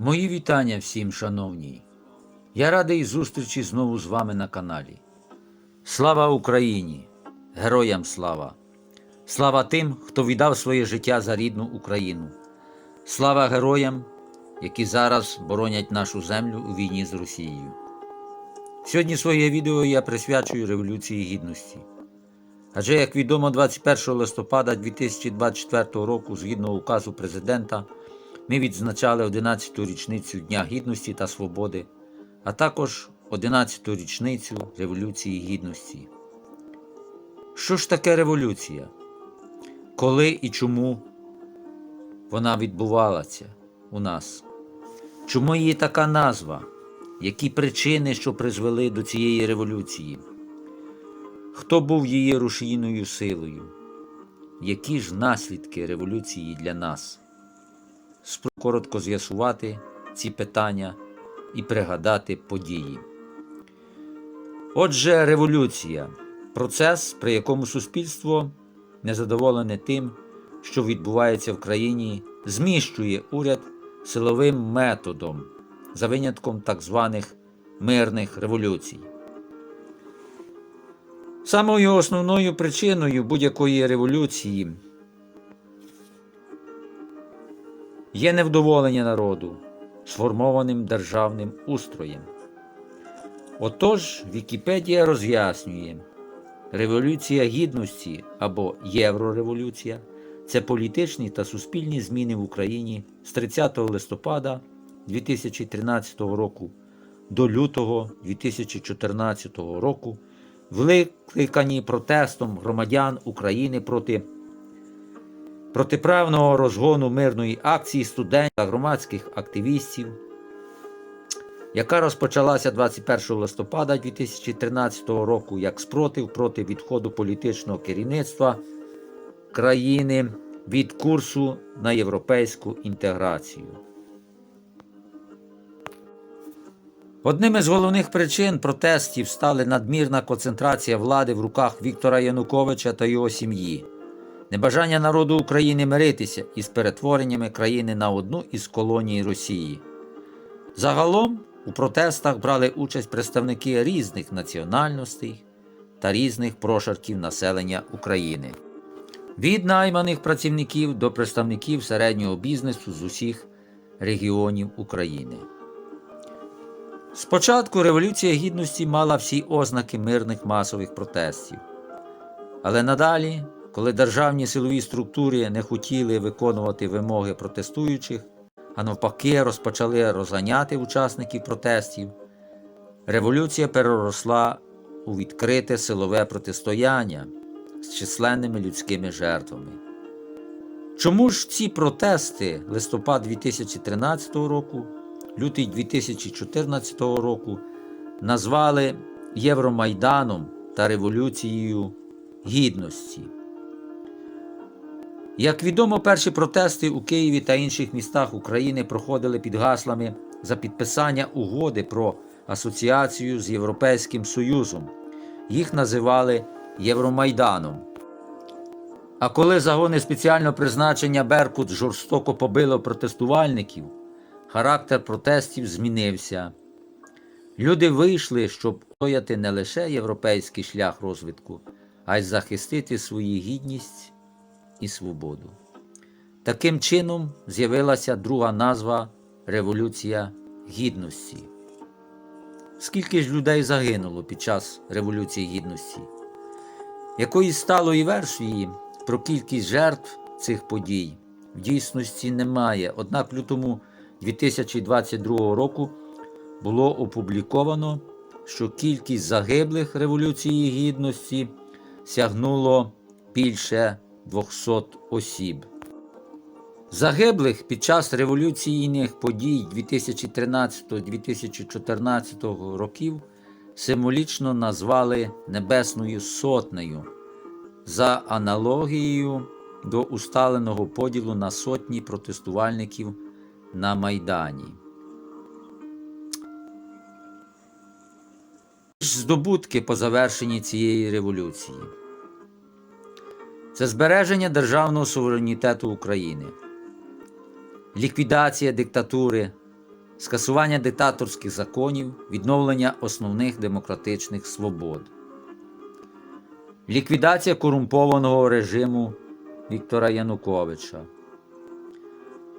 Мої вітання всім, шановні. Я радий зустрічі знову з вами на каналі. Слава Україні! Героям слава! Слава тим, хто віддав своє життя за рідну Україну. Слава героям, які зараз боронять нашу землю у війні з Росією. Сьогодні своє відео я присвячую Революції Гідності. Адже, як відомо, 21 листопада 2024 року, згідно указу президента, ми відзначали 11-ту річницю Дня Гідності та Свободи, а також 11-ту річницю Революції Гідності. Що ж таке революція? Коли і чому вона відбувалася у нас? Чому її така назва? Які причини, що призвели до цієї революції? Хто був її рушійною силою? Які ж наслідки революції для нас? Спробую коротко з'ясувати ці питання і пригадати події. Отже, революція процес, при якому суспільство, незадоволене тим, що відбувається в країні, зміщує уряд силовим методом за винятком так званих мирних революцій. Самою основною причиною будь-якої революції є невдоволення народу сформованим державним устроєм. Отож, Вікіпедія роз'яснює, Революція Гідності або Єврореволюція це політичні та суспільні зміни в Україні з 30 листопада 2013 року до лютого 2014 року, викликані протестом громадян України проти протиправного розгону мирної акції студентів та громадських активістів, яка розпочалася 21 листопада 2013 року як спротив проти відходу політичного керівництва країни від курсу на європейську інтеграцію. Одним із головних причин протестів стали надмірна концентрація влади в руках Віктора Януковича та його сім'ї, небажання народу України миритися із перетвореннями країни на одну із колоній Росії. Загалом у протестах брали участь представники різних національностей та різних прошарків населення України. Від найманих працівників до представників середнього бізнесу з усіх регіонів України. Спочатку Революція Гідності мала всі ознаки мирних масових протестів. Але надалі, коли державні силові структури не хотіли виконувати вимоги протестуючих, а навпаки, розпочали розганяти учасників протестів, революція переросла у відкрите силове протистояння з численними людськими жертвами. Чому ж ці протести листопад 2013 року, лютий 2014 року назвали Євромайданом та Революцією Гідності? Як відомо, перші протести у Києві та інших містах України проходили під гаслами за підписання угоди про асоціацію з Європейським Союзом. Їх називали Євромайданом. А коли загони спеціального призначення Беркут жорстоко побило протестувальників, характер протестів змінився. Люди вийшли, щоб стояти не лише європейський шлях розвитку, а й захистити свою гідність і свободу. Таким чином з'явилася друга назва Революція Гідності. Скільки ж людей загинуло під час Революції Гідності? Якоїсь сталої версії про кількість жертв цих подій в дійсності немає. Однак в лютому 2022 року було опубліковано, що кількість загиблих Революції Гідності сягнуло більше 200 осіб. Загиблих під час революційних подій 2013-2014 років символічно назвали Небесною Сотнею за аналогією до усталеного поділу на сотні протестувальників на Майдані. Здобутки по завершенні цієї революції. Це збереження державного суверенітету України, ліквідація диктатури. Скасування диктаторських законів, відновлення основних демократичних свобод, ліквідація корумпованого режиму Віктора Януковича,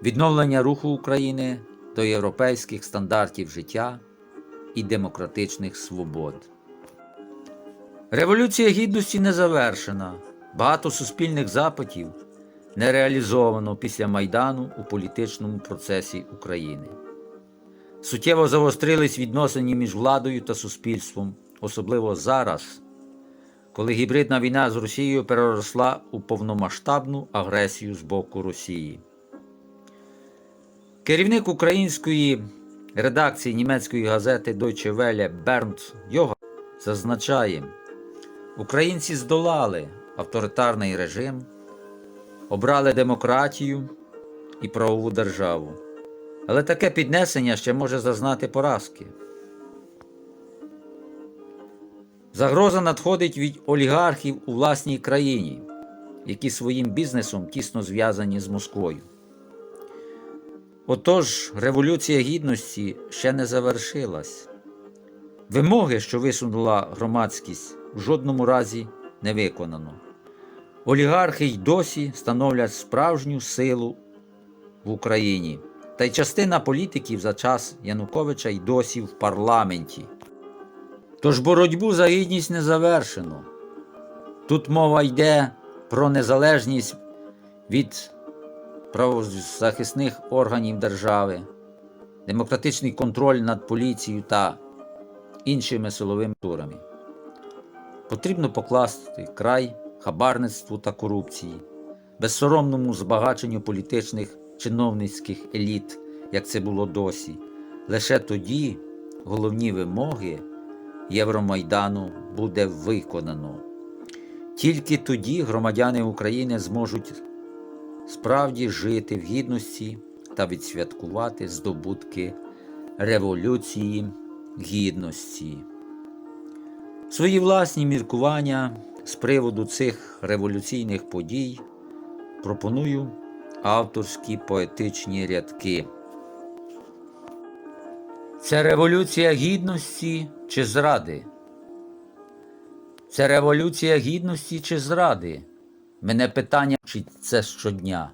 відновлення руху України до європейських стандартів життя і демократичних свобод. Революція гідності не завершена. Багато суспільних запитів не реалізовано після Майдану у політичному процесі України. Суттєво загострились відносини між владою та суспільством, особливо зараз, коли гібридна війна з Росією переросла у повномасштабну агресію з боку Росії. Керівник української редакції німецької газети Deutsche Welle Бернт Йога зазначає, українці здолали авторитарний режим, обрали демократію і правову державу. Але таке піднесення ще може зазнати поразки. Загроза надходить від олігархів у власній країні, які своїм бізнесом тісно зв'язані з Москвою. Отож, Революція Гідності ще не завершилась. Вимоги, що висунула громадськість, в жодному разі не виконано. Олігархи й досі становлять справжню силу в Україні, та й частина політиків за час Януковича й досі в парламенті. Тож боротьбу за гідність не завершено. Тут мова йде про незалежність від правозахисних органів держави, демократичний контроль над поліцією та іншими силовими структурами. Потрібно покласти край хабарництву та корупції, безсоромному збагаченню політичних чиновницьких еліт, як це було досі. Лише тоді головні вимоги Євромайдану буде виконано. Тільки тоді громадяни України зможуть справді жити в гідності та відсвяткувати здобутки Революції Гідності. Свої власні міркування з приводу цих революційних подій пропоную авторські поетичні рядки. Це революція гідності чи зради? Це революція гідності чи зради? Мене питання вчить це щодня.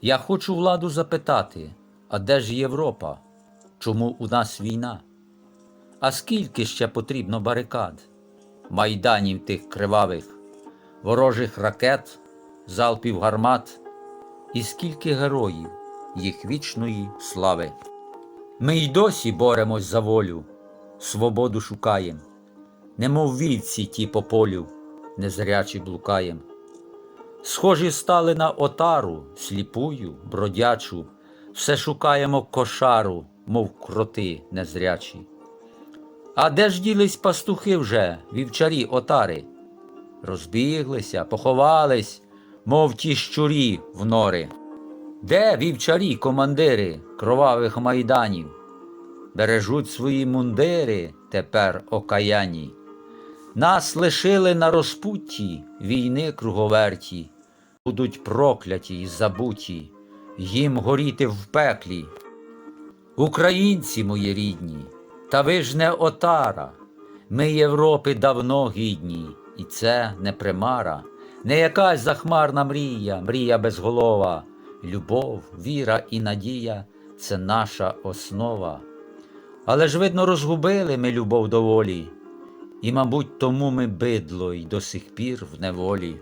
Я хочу владу запитати, а де ж Європа? Чому у нас війна? А скільки ще потрібно барикад, майданів тих кривавих, ворожих ракет, залпів гармат, і скільки героїв їх вічної слави? Ми й досі боремось за волю, свободу шукаєм, немов вівці ті по полю, незрячі блукаєм. Схожі стали на отару, сліпую, бродячу, все шукаємо кошару, мов кроти незрячі. А де ж ділись пастухи вже, вівчарі отари? Розбіглися, поховались, мов ті щурі в нори. Де вівчарі, командири кровавих майданів? Бережуть свої мундири тепер окаяні. Нас лишили на розпутті війни круговерті, будуть прокляті й забуті, їм горіти в пеклі. Українці мої рідні, та ви ж не отара, ми Європи давно гідні, і це не примара, не якась захмарна мрія, мрія безголова, любов, віра і надія це наша основа. Але ж, видно, розгубили ми любов до волі, і, мабуть, тому ми бидло й до сих пір в неволі.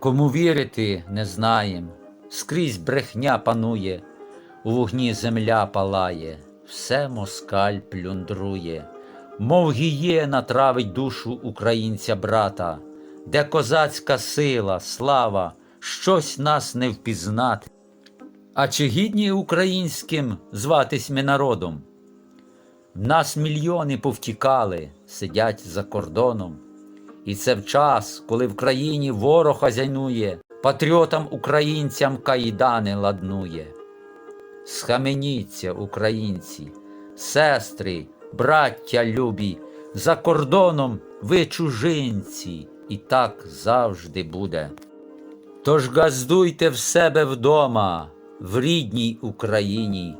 Кому вірити, не знаєм, скрізь брехня панує, у вогні земля палає, все москаль плюндрує, мов гієна травить душу українця брата, де козацька сила, слава, щось нас не впізнати. А чи гідні українським зватись ми народом? Нас мільйони повтікали, сидять за кордоном. І це в час, коли в країні ворог хазяйнує, патріотам українцям кайдани ладнує. Схаменіться, українці, сестри, браття любі, за кордоном ви чужинці, і так завжди буде. Тож газдуйте в себе вдома, в рідній Україні,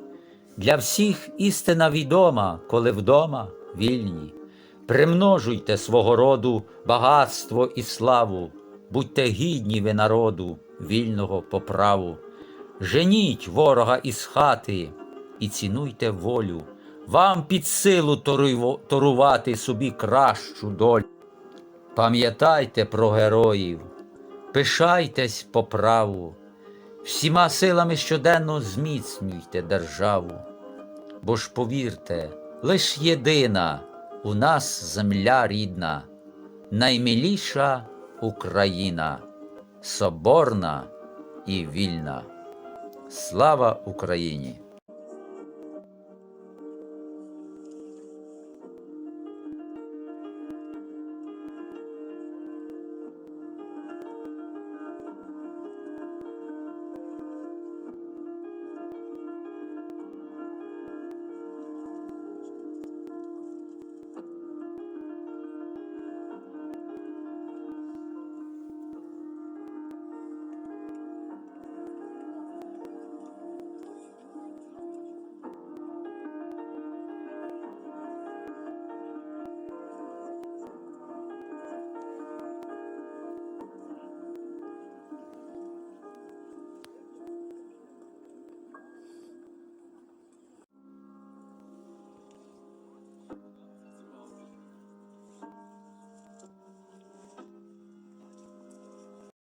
Для всіх істина відома, коли вдома вільні. Примножуйте свого роду багатство і славу, будьте гідні ви народу, вільного по праву. Женіть ворога із хати і цінуйте волю. Вам під силу торувати собі кращу долю. Пам'ятайте про героїв, пишайтесь по праву, всіма силами щоденно зміцнюйте державу. Бо ж повірте, лиш єдина у нас земля рідна, наймиліша Україна, соборна і вільна. Слава Україні!